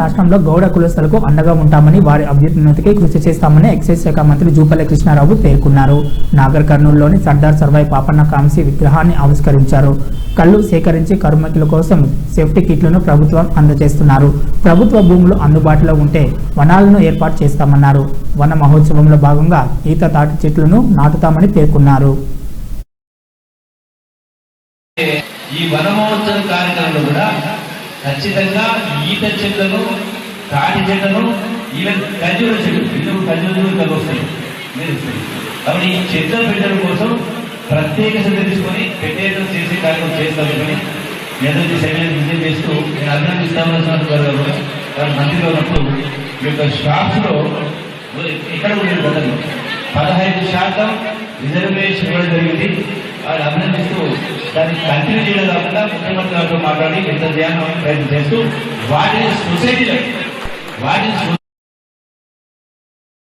రాష్ట్రంలో గౌడ కులస్తులకు అండగా ఉంటామని వారి అభ్యున్నతికి కృషి చేస్తామని ఎక్సైజ్ శాఖ మంత్రి జూపల్లి కృష్ణారావు పేర్కొన్నారు. నాగర్ కర్నూలులోని సర్దార్ సర్వాయి పాపన్న కాంసీ విగ్రహాన్ని ఆవిష్కరించారు. కళ్ళు సేకరించి కరుమకిల కోసం సేఫ్టీ కిట్లను ప్రభుత్వం అందజేస్తున్నారు. ప్రభుత్వ భూములు అందుబాటులో ఉంటే వనాలను ఏర్పాటు చేస్తామన్నారు. వన మహోత్సవంలో భాగంగా ఈత తాటి చెట్లను నాటుతామని పేర్కొన్నారు. ఈ వనమహోత్సవ కార్యక్రమంలో కూడా ఖచ్చితంగా ఈత చెట్లను తాటి చెట్లను ఈవెన్ ఖర్జూర చెట్లు ఎందుకు ఖర్జూర చెట్లు వస్తాయి? కాబట్టి ఈ చెట్ల పెట్టడం కోసం ప్రత్యేక శ్రద్ధ తీసుకొని పెట్టేయడం చేసే కార్యక్రమం చేస్తామని కానీ నేను సెమినార్ విజయం చేస్తూ నేను అభినందిస్తామని గారు వారు మంత్రిగా ఉన్నప్పుడు మీ యొక్క షాప్స్లో ఇక్కడ కూడా పదహైదు శాతం రిజర్వేషన్ ఇవ్వడం జరిగింది. వాళ్ళు అభినందన దాన్ని కంటిన్యూ చేయడం కాకుండా ముఖ్యమంత్రి గారితో మాట్లాడి ఎంత చేయాలని ప్రయత్నం చేస్తూ వాటిని సొసైటీలో వాటిని